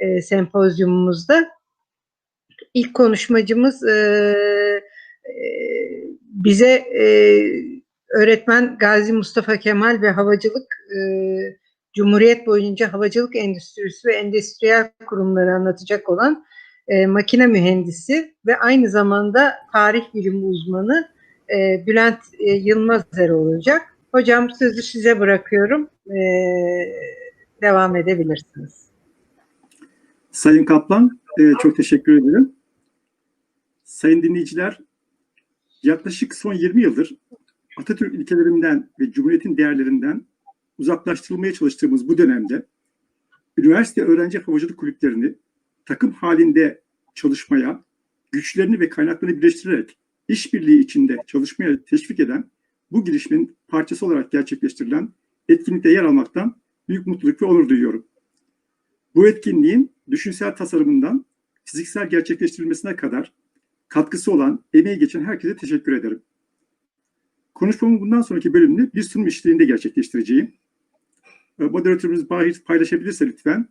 e, sempozyumumuzda. İlk konuşmacımız e, e, bize e, öğretmen Gazi Mustafa Kemal ve havacılık e, Cumhuriyet boyunca havacılık endüstrisi ve endüstriyel kurumları anlatacak olan e, makine mühendisi ve aynı zamanda tarih bilimi uzmanı e, Bülent e, Yılmazer olacak. Hocam sözü size bırakıyorum. E, devam edebilirsiniz. Sayın Kaplan, e, çok teşekkür ederim. Sayın dinleyiciler, yaklaşık son 20 yıldır Atatürk ilkelerinden ve Cumhuriyet'in değerlerinden uzaklaştırılmaya çalıştığımız bu dönemde üniversite öğrenci havacılık kulüplerini takım halinde çalışmaya, güçlerini ve kaynaklarını birleştirerek işbirliği içinde çalışmaya teşvik eden bu girişimin parçası olarak gerçekleştirilen etkinlikte yer almaktan büyük mutluluk ve onur duyuyorum. Bu etkinliğin düşünsel tasarımından fiziksel gerçekleştirilmesine kadar katkısı olan, emeği geçen herkese teşekkür ederim. Konuşmamın bundan sonraki bölümünü bir sunum işliğinde gerçekleştireceğim. Ee, Moderatörümüz Bahir paylaşabilirse lütfen.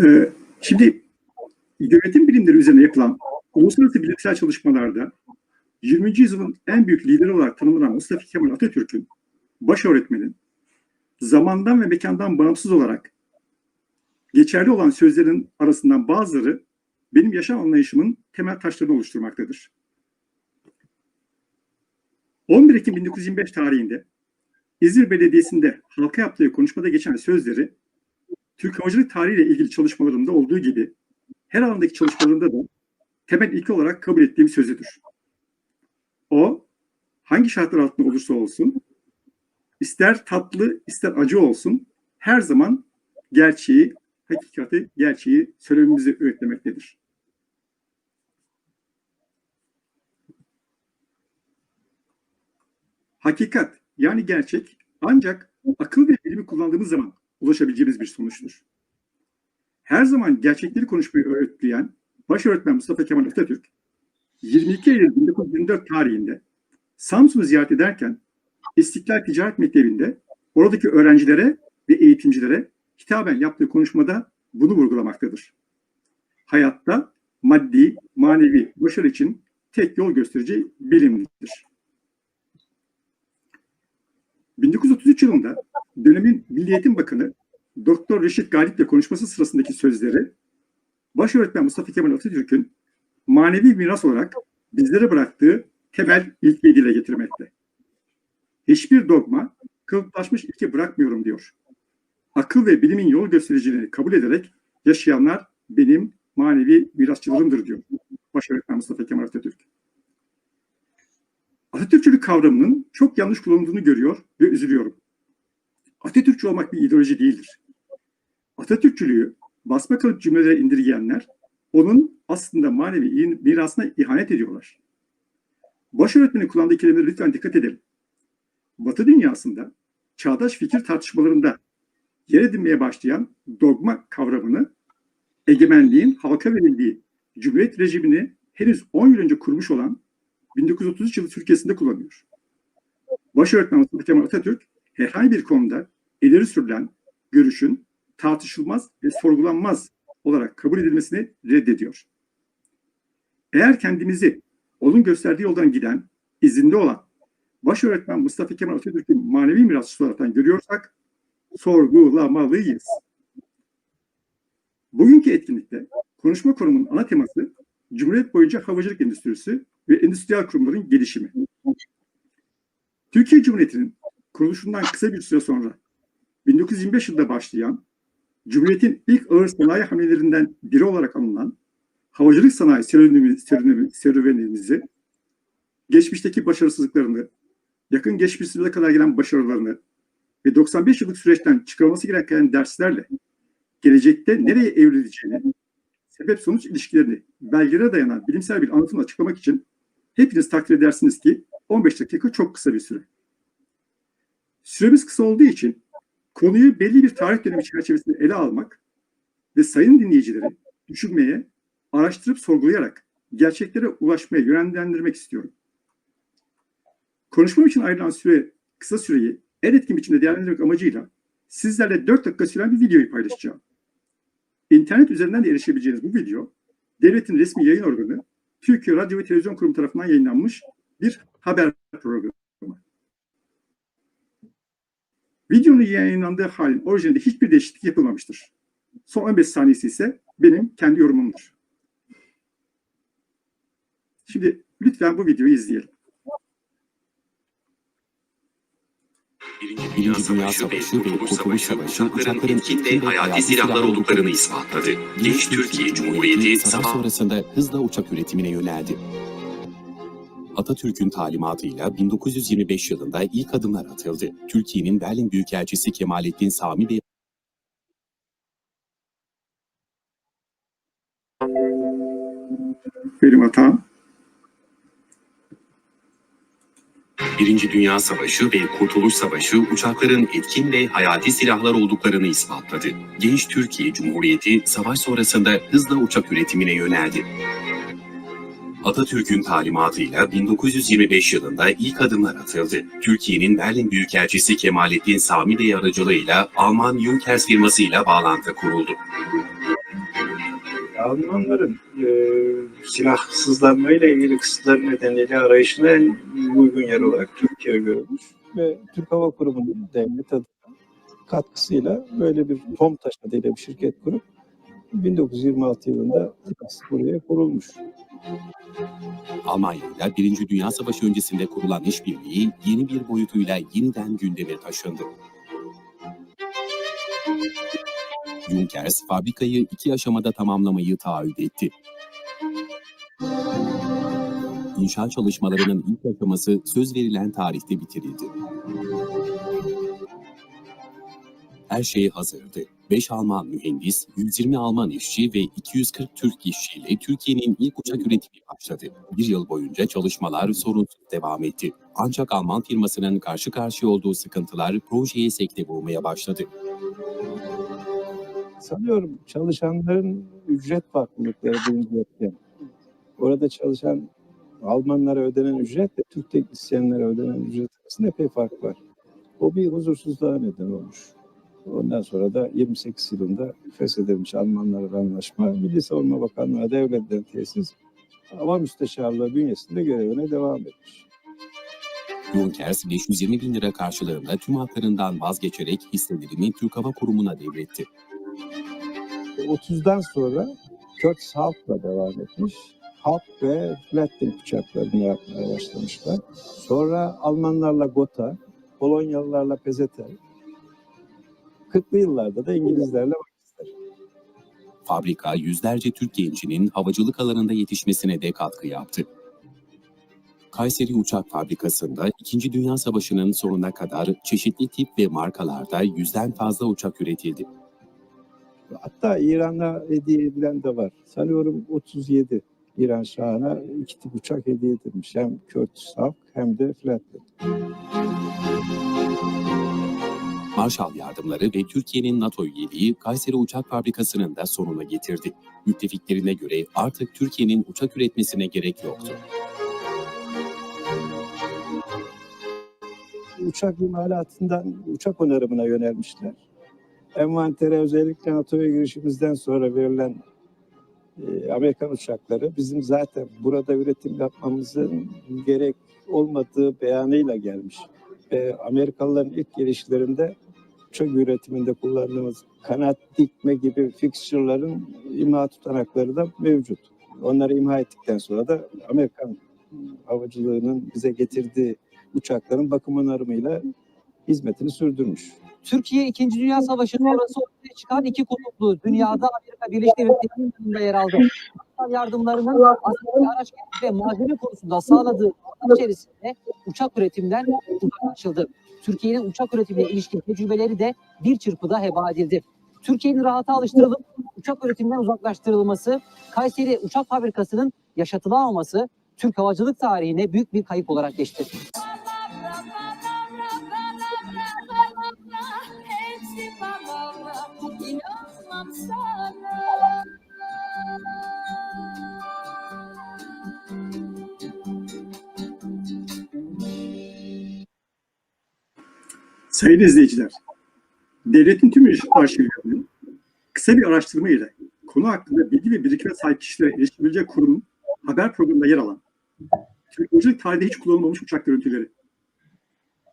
Ee, Şimdi yönetim bilimleri üzerine yapılan uluslararası bilimsel çalışmalarda 20. yüzyılın en büyük lideri olarak tanımlanan Mustafa Kemal Atatürk'ün baş öğretmenin zamandan ve mekandan bağımsız olarak geçerli olan sözlerin arasından bazıları benim yaşam anlayışımın temel taşlarını oluşturmaktadır. 11 Ekim 1925 tarihinde İzmir Belediyesi'nde halka yaptığı konuşmada geçen sözleri Türk havacılık tarihiyle ilgili çalışmalarında olduğu gibi her alandaki çalışmalarında da temel ilke olarak kabul ettiğim sözüdür. O hangi şartlar altında olursa olsun ister tatlı ister acı olsun her zaman gerçeği, hakikati, gerçeği söylememizi öğütlemektedir. Hakikat yani gerçek ancak akıl ve bilimi kullandığımız zaman ulaşabileceğimiz bir sonuçtur. Her zaman gerçekleri konuşmayı öğütleyen baş öğretmen Mustafa Kemal Atatürk 22 Eylül 1924 tarihinde Samsun'u ziyaret ederken İstiklal Ticaret Mektebi'nde oradaki öğrencilere ve eğitimcilere hitaben yaptığı konuşmada bunu vurgulamaktadır. Hayatta maddi, manevi başarı için tek yol gösterici bilimdir. 1933 yılında dönemin Milli Eğitim Bakanı Doktor Reşit Galip'le konuşması sırasındaki sözleri başöğretmen Mustafa Kemal Atatürk'ün manevi miras olarak bizlere bıraktığı temel ilkeyi dile getirmekte. Hiçbir dogma kalıplaşmış ilke bırakmıyorum diyor. Akıl ve bilimin yol göstericiliğini kabul ederek yaşayanlar benim manevi mirasçılarımdır diyor başöğretmen Mustafa Kemal Atatürk. Atatürkçülük kavramının çok yanlış kullanıldığını görüyor ve üzülüyorum. Atatürkçü olmak bir ideoloji değildir. Atatürkçülüğü basma kalıp cümlelere indirgeyenler onun aslında manevi mirasına ihanet ediyorlar. Baş öğretmenin kullandığı kelimelere lütfen dikkat edelim. Batı dünyasında çağdaş fikir tartışmalarında yer edinmeye başlayan dogma kavramını egemenliğin halka verildiği Cumhuriyet rejimini henüz 10 yıl önce kurmuş olan 1933 yılı Türkiye'sinde kullanıyor. Baş öğretmen Mustafa Kemal Atatürk herhangi bir konuda ileri sürülen görüşün tartışılmaz ve sorgulanmaz olarak kabul edilmesini reddediyor. Eğer kendimizi onun gösterdiği yoldan giden, izinde olan baş öğretmen Mustafa Kemal Atatürk'ün manevi mirasçısı olarak görüyorsak sorgulamalıyız. Bugünkü etkinlikte konuşma konumunun ana teması Cumhuriyet boyunca havacılık endüstrisi ve endüstriyel kurumların gelişimi. Türkiye Cumhuriyeti'nin kuruluşundan kısa bir süre sonra 1925 yılında başlayan Cumhuriyet'in ilk ağır sanayi hamlelerinden biri olarak anılan havacılık sanayi serüvenimizi, geçmişteki başarısızlıklarını, yakın geçmişimize kadar gelen başarılarını ve 95 yıllık süreçten çıkarılması gereken derslerle gelecekte nereye evrileceğini, sebep sonuç ilişkilerini belgelere dayanan bilimsel bir anlatımla açıklamak için hepiniz takdir edersiniz ki 15 dakika çok kısa bir süre. Süremiz kısa olduğu için Konuyu belli bir tarih dönemi çerçevesinde ele almak ve sayın dinleyicileri düşünmeye, araştırıp sorgulayarak gerçeklere ulaşmaya yönlendirmek istiyorum. Konuşmam için ayrılan süre, kısa süreyi en etkin biçimde değerlendirmek amacıyla sizlerle 4 dakika süren bir videoyu paylaşacağım. İnternet üzerinden de erişebileceğiniz bu video, devletin resmi yayın organı Türkiye Radyo ve Televizyon Kurumu tarafından yayınlanmış bir haber programı. Videonun yayınlandığı halin orijinalinde hiçbir değişiklik yapılmamıştır. Son 15 saniyesi ise benim kendi yorumumdur. Şimdi lütfen bu videoyu izleyelim. Birinci Dünya Savaşı ve Kurtuluş Savaşı uçakların etkin ve hayati silahlar olduklarını ispatladı. Genç Türkiye Cumhuriyeti savaş sabah sonrasında hızla uçak üretimine yöneldi. Atatürk'ün talimatıyla 1925 yılında ilk adımlar atıldı. Türkiye'nin Berlin Büyükelçisi Kemalettin Sami Bey Benim hatam. Birinci Dünya Savaşı ve Kurtuluş Savaşı uçakların etkin ve hayati silahlar olduklarını ispatladı. Genç Türkiye Cumhuriyeti savaş sonrasında hızla uçak üretimine yöneldi. Atatürk'ün talimatıyla 1925 yılında ilk adımlar atıldı. Türkiye'nin Berlin Büyükelçisi Kemalettin Sami Bey aracılığıyla Alman Junkers firmasıyla bağlantı kuruldu. Almanların e, silahsızlanmayla ilgili kısıtlar nedeniyle arayışına en uygun yer olarak Türkiye görülmüş ve Türk Hava Kurumu'nun devlet adına katkısıyla böyle bir TOMTAŞ adıyla bir şirket kurup 1926 yılında buraya kurulmuş. Almanya ile Birinci Dünya Savaşı öncesinde kurulan işbirliği yeni bir boyutuyla yeniden gündeme taşındı. Junkers fabrikayı iki aşamada tamamlamayı taahhüt etti. İnşaat çalışmalarının ilk aşaması söz verilen tarihte bitirildi. Her şey hazırdı. 5 Alman mühendis, 120 Alman işçi ve 240 Türk işçiyle Türkiye'nin ilk uçak üretimi başladı. Bir yıl boyunca çalışmalar sorunsuz devam etti. Ancak Alman firmasının karşı karşıya olduğu sıkıntılar projeye sekte vurmaya başladı. Sanıyorum çalışanların ücret farklılıkları birinci etken. Orada çalışan Almanlara ödenen ücretle Türk teknisyenlere ödenen ücret arasında epey fark var. O bir huzursuzluğa neden olmuş. Ondan sonra da 28 yılında feshedilmiş Almanlarla anlaşma, Milli Savunma Bakanlığı'na devredilen tesis Hava Müsteşarlığı bünyesinde görevine devam etmiş. Junkers 520 bin lira karşılığında tüm haklarından vazgeçerek hisselerini Türk Hava Kurumu'na devretti. 30'dan sonra Curtis Hawk'la devam etmiş. Hawk ve Flatwing uçaklarını yapmaya başlamışlar. Sonra Almanlarla Gotha, Polonyalılarla Pezetel, 40'lı yıllarda da İngilizlerle Baxter. Fabrika yüzlerce Türk gencinin havacılık alanında yetişmesine de katkı yaptı. Kayseri Uçak Fabrikası'nda İkinci Dünya Savaşı'nın sonuna kadar çeşitli tip ve markalarda yüzden fazla uçak üretildi. Hatta İran'a hediye edilen de var. Sanıyorum 37 İran Şahı'na iki tip uçak hediye edilmiş. Hem Curtis Hawk hem de Flatwing. Marshall yardımları ve Türkiye'nin NATO üyeliği Kayseri Uçak Fabrikası'nın da sonuna getirdi. Müttefiklerine göre artık Türkiye'nin uçak üretmesine gerek yoktu. uçak imalatından uçak onarımına yönelmişler. Envantere özellikle NATO'ya girişimizden sonra verilen e, Amerikan uçakları bizim zaten burada üretim yapmamızın gerek olmadığı beyanıyla gelmiş. Ve Amerikalıların ilk gelişlerinde uçak üretiminde kullandığımız kanat dikme gibi fixture'ların imha tutanakları da mevcut. Onları imha ettikten sonra da Amerikan havacılığının bize getirdiği uçakların bakım onarımıyla hizmetini sürdürmüş. Türkiye 2. Dünya Savaşı sonrası ortaya çıkan iki kutuplu dünyada Amerika Birleşik Devletleri'nin yanında yer aldı. Uçak yardımlarının askeri araç ve malzeme konusunda sağladığı katkı içerisinde uçak üretimden uzaklaşıldı. Türkiye'nin uçak üretimine ilişkin tecrübeleri de bir çırpıda heba edildi. Türkiye'nin rahata alıştırılıp uçak üretiminden uzaklaştırılması, Kayseri Uçak Fabrikası'nın yaşatılamaması Türk havacılık tarihine büyük bir kayıp olarak geçti. Sayın izleyiciler, devletin tüm arşivlerinin kısa bir araştırma ile konu hakkında bilgi ve birikime sahip kişilere erişebilecek kurumun haber programında yer alan Türk Havacılık tarihinde hiç kullanılmamış uçak görüntüleri,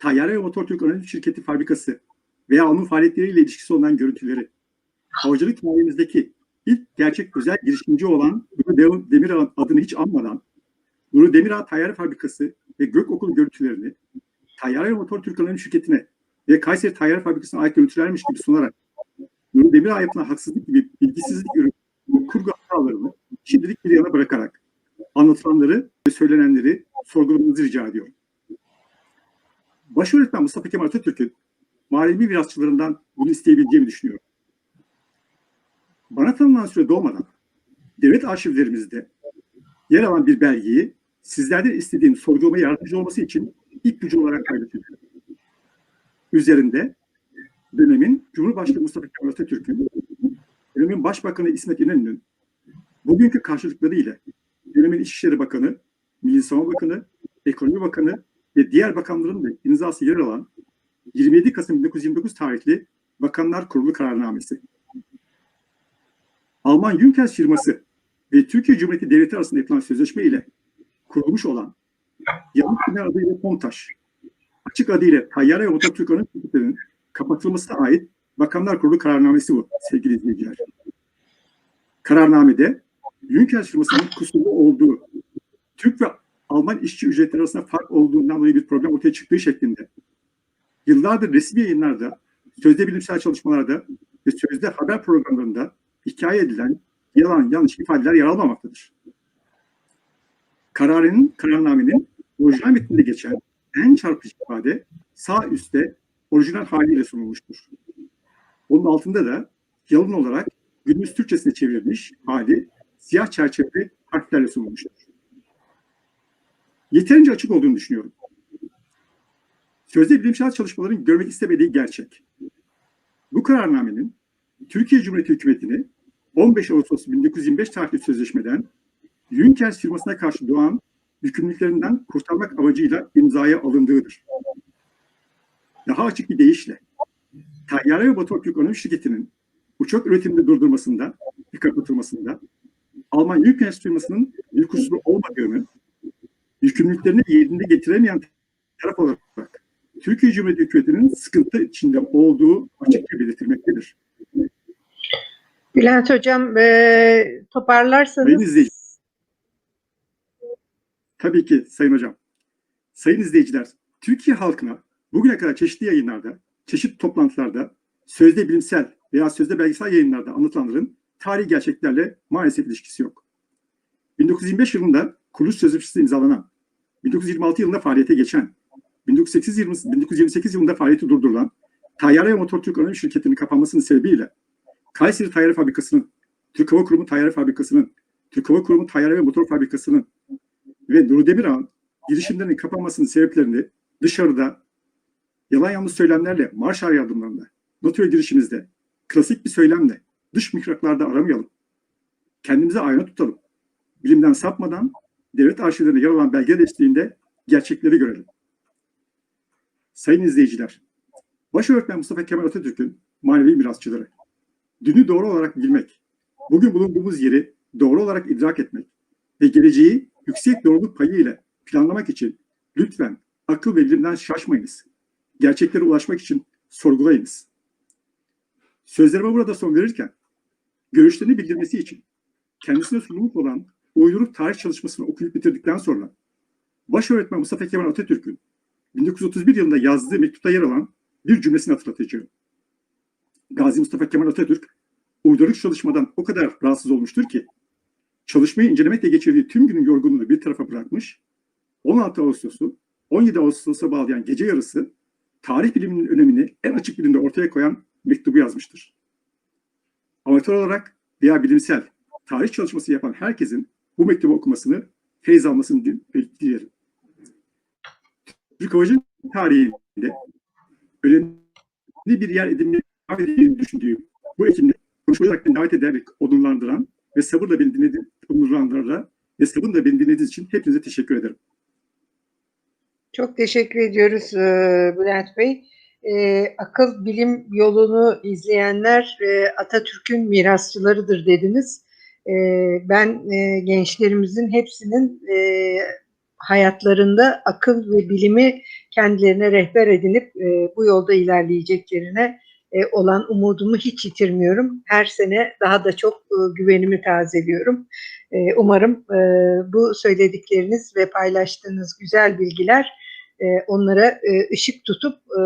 Tayyare ve Motor Türk Anonim Şirketi fabrikası veya onun faaliyetleriyle ilişkisi olan görüntüleri, havacılık tarihimizdeki ilk gerçek özel girişimci olan Nuri Demirağ adını hiç anmadan Nuri Demirağ Tayyare Fabrikası ve Gök Okulu görüntülerini Tayyare ve Motor Türk Anonim Şirketi'ne ve Kayseri Tayyare Fabrikası'na ait görüntülermiş gibi sunarak Nuri Demirağ yapılan haksızlık gibi bilgisizlik ürün kurgu hatalarını şimdilik bir yana bırakarak anlatılanları ve söylenenleri sorgulamanızı rica ediyorum. Başöğretmen Mustafa Kemal Atatürk'ün manevi mirasçılarından bunu isteyebileceğimi düşünüyorum. Bana tanınan süre dolmadan devlet arşivlerimizde yer alan bir belgeyi sizlerden istediğim sorgulamaya yardımcı olması için ilk gücü olarak kaydediyorum. Üzerinde dönemin Cumhurbaşkanı Mustafa Kemal Atatürk'ün, dönemin Başbakanı İsmet İnönü'nün bugünkü karşılıkları ile dönemin İçişleri Bakanı, Milli Savunma Bakanı, Ekonomi Bakanı ve diğer bakanların da imzası yer alan 27 Kasım 1929 tarihli Bakanlar Kurulu kararnamesi. Alman Junkers firması ve Türkiye Cumhuriyeti Devleti arasında yapılan sözleşme ile kurulmuş olan yanlış günler adıyla Pontaş, açık adıyla Tayyare ve Motor Anonim Şirketi'nin kapatılmasına ait Bakanlar Kurulu kararnamesi bu sevgili izleyiciler. Kararnamede Junkers firmasının kusurlu olduğu, Türk ve Alman işçi ücretleri arasında fark olduğundan dolayı bir problem ortaya çıktığı şeklinde yıllardır resmi yayınlarda, sözde bilimsel çalışmalarda ve sözde haber programlarında hikaye edilen yalan yanlış ifadeler yer almamaktadır. Kararının, kararnamenin orijinal metninde geçen en çarpıcı ifade sağ üstte orijinal haliyle sunulmuştur. Onun altında da yalın olarak günümüz Türkçesine çevrilmiş hali siyah çerçeveli harflerle sunulmuştur. Yeterince açık olduğunu düşünüyorum. Sözde bilimsel çalışmaların görmek istemediği gerçek. Bu kararnamenin Türkiye Cumhuriyeti Hükümeti'ni 15 Ağustos 1925 tarihli sözleşmeden Junkers firmasına karşı doğan yükümlülüklerinden kurtarmak amacıyla imzaya alındığıdır. Daha açık bir deyişle, Tayyare ve Batok Yük Anonim Şirketi'nin uçak üretimini durdurmasında ve kapatılmasında Alman Junkers firmasının bir kusuru olmadığını, yükümlülüklerini yerinde getiremeyen taraf olarak Türkiye Cumhuriyeti Hükümeti'nin sıkıntı içinde olduğu açıkça belirtilmektedir. Bülent Hocam e, toparlarsanız. Sayın. Tabii ki Sayın Hocam. Sayın izleyiciler, Türkiye halkına bugüne kadar çeşitli yayınlarda, çeşitli toplantılarda, sözde bilimsel veya sözde belgesel yayınlarda anlatılanların tarihi gerçeklerle maalesef ilişkisi yok. 1925 yılında kuruluş sözleşmesi imzalanan, 1926 yılında faaliyete geçen, 1928, 1928 yılında faaliyeti durdurulan Tayyare ve Motor Türk Anonim Şirketi'nin kapanmasının sebebiyle Kayseri Tayyare Fabrikası'nın, Türk Hava Kurumu Tayyare Fabrikası'nın, Türk Hava Kurumu Tayyare ve Motor Fabrikası'nın ve Nuri Demirağ'ın girişimlerinin kapanmasının sebeplerini dışarıda yalan yanlış söylemlerle, marşar yardımlarında, NATO girişimizde klasik bir söylemle dış mihraklarda aramayalım. Kendimize ayna tutalım. Bilimden sapmadan devlet arşivlerinde yer alan belge desteğinde gerçekleri görelim. Sayın izleyiciler, Başöğretmen Mustafa Kemal Atatürk'ün manevi mirasçıları. Dünü doğru olarak bilmek, bugün bulunduğumuz yeri doğru olarak idrak etmek ve geleceği yüksek doğruluk payı ile planlamak için lütfen akıl ve bilimden şaşmayınız. Gerçeklere ulaşmak için sorgulayınız. Sözlerime burada son verirken, görüşlerini bildirmesi için kendisine sunulmuş olan uyduruk tarih çalışmasını okuyup bitirdikten sonra Başöğretmen Mustafa Kemal Atatürk'ün 1931 yılında yazdığı mektupta yer alan bir cümlesini hatırlatacağım. Gazi Mustafa Kemal Atatürk uyduruk çalışmadan o kadar rahatsız olmuştur ki çalışmayı incelemekle geçirdiği tüm günün yorgunluğunu bir tarafa bırakmış, 16 Ağustos'u 17 Ağustos'a bağlayan gece yarısı tarih biliminin önemini en açık bilimde ortaya koyan mektubu yazmıştır. Amatör olarak veya bilimsel tarih çalışması yapan herkesin bu mektubu okumasını, feyz almasını dilerim. Türk Havacılık tarihinde önemli bir yer edinmeyi düşündüğüm bu ekimde konuşmaya beni davet ederek onurlandıran ve sabırla beni dinledi, onurlandıran ve sabırla beni dinlediğiniz için hepinize teşekkür ederim. Çok teşekkür ediyoruz e, Bülent Bey. E, akıl bilim yolunu izleyenler e, Atatürk'ün mirasçılarıdır dediniz. E, ben e, gençlerimizin hepsinin e, hayatlarında akıl ve bilimi kendilerine rehber edinip e, bu yolda ilerleyeceklerine olan umudumu hiç yitirmiyorum. Her sene daha da çok e, güvenimi tazeliyorum. E, umarım e, bu söyledikleriniz ve paylaştığınız güzel bilgiler e, onlara e, ışık tutup e,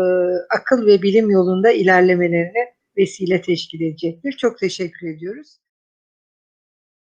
akıl ve bilim yolunda ilerlemelerine vesile teşkil edecektir. Çok teşekkür ediyoruz.